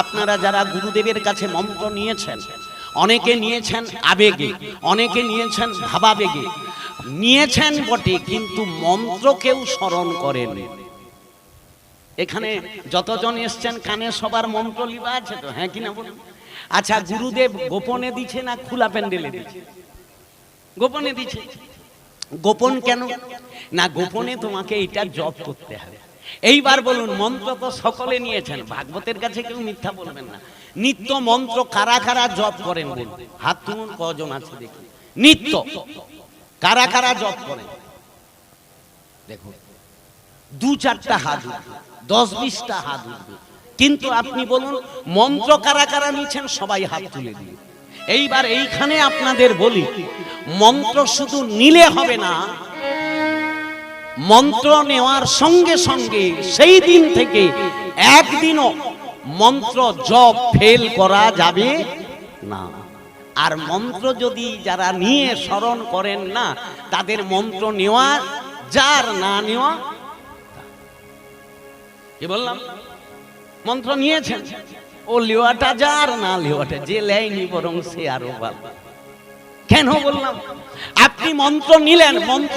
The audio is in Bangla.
আপনারা যারা গুরুদেবের কাছে মন্ত্র নিয়েছেন অনেকে নিয়েছেন আবেগে অনেকে নিয়েছেন ভাবাবেগে। নিয়েছেন বটে কিন্তু মন্ত্র কেউ স্মরণ করেন। এখানে যতজন এসছেন কানে সবার মন্ত্র লিবা আছে তো? হ্যাঁ কিনা বলুন? আচ্ছা গুরুদেব গোপনে দিছে না খোলা প্যান্ডেলে দিচ্ছে গোপনে দিচ্ছে গোপন কেন? না গোপনে তোমাকে এটা জপ করতে হবে। এইবার বলুন, মন্ত্র তো সকলে নিয়েছেন। ভাগবতের কাছে কেউ মিথ্যা বলবেন না। নিত্য মন্ত্র কারা কারা জপ করেন হাত তুলুন, কজন আছে দেখি। নিত্য। কারা কারা জপ করেন? দেখুন, দু চারটা হাত উঠবে, দশ বিশটা হাত উঠবে। কিন্তু আপনি বলুন, মন্ত্র কারা কারা নিচ্ছেন সবাই হাত তুলে দিন। এইবার এইখানে আপনাদের বলি, মন্ত্র শুধু নিলে হবে না মন্ত্র নেওয়ার সঙ্গে সঙ্গে সেই দিন থেকে একদিনও মন্ত্র জপ ফেল করা যাবে না। আর মন্ত্র যদি যারা নিয়ে স্মরণ করেন না, তাদের মন্ত্র নেওয়া যার না নেওয়া, কি বললাম? মন্ত্র নিয়েছেন? ও লেওয়াটা যার না লেওয়াটা, যে লেয়নি বরং সে আরও ভালো। কেন বললাম? আপনি মন্ত্র নিলেন, মন্ত্র